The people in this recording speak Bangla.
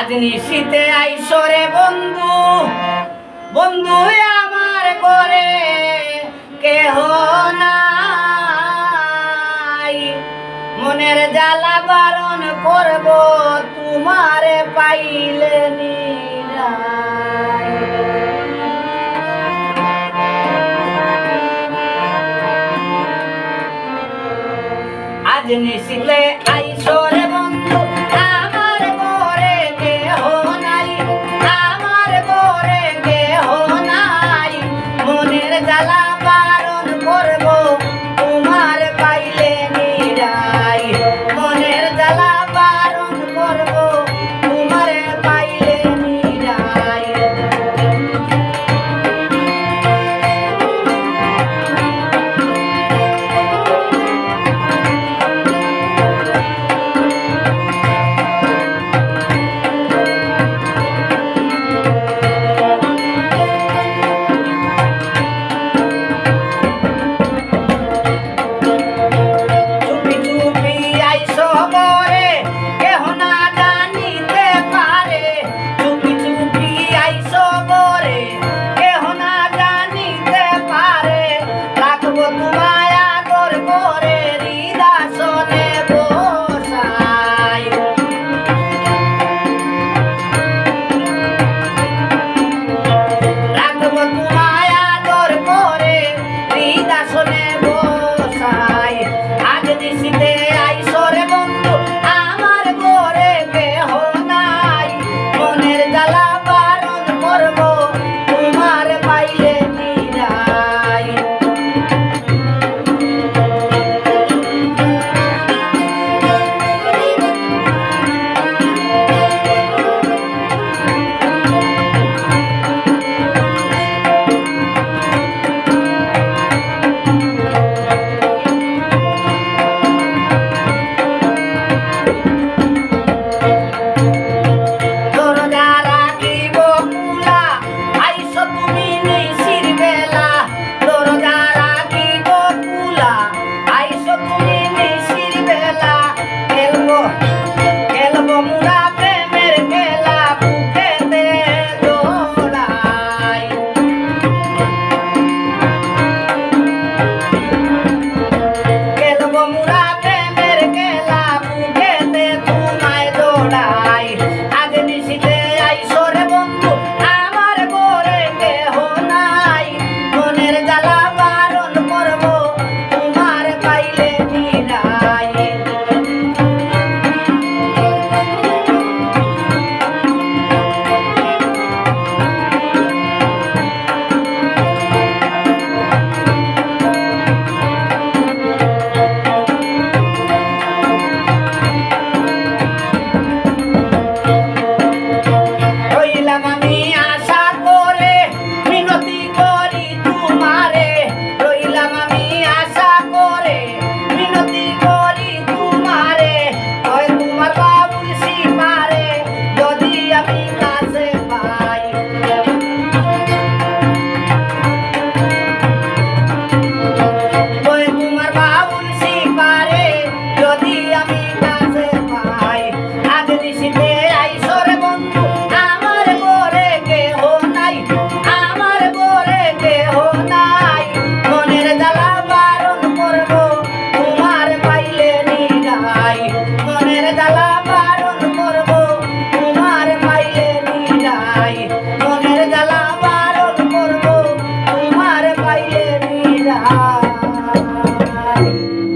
আজ নিশিতে আইসরে বন্ধু। বন্ধু আমার করে কেহ নাই। মনের জ্বালা বারণ করব, তোমারে পাইলে নিরায় আজ নিশ্চিত আই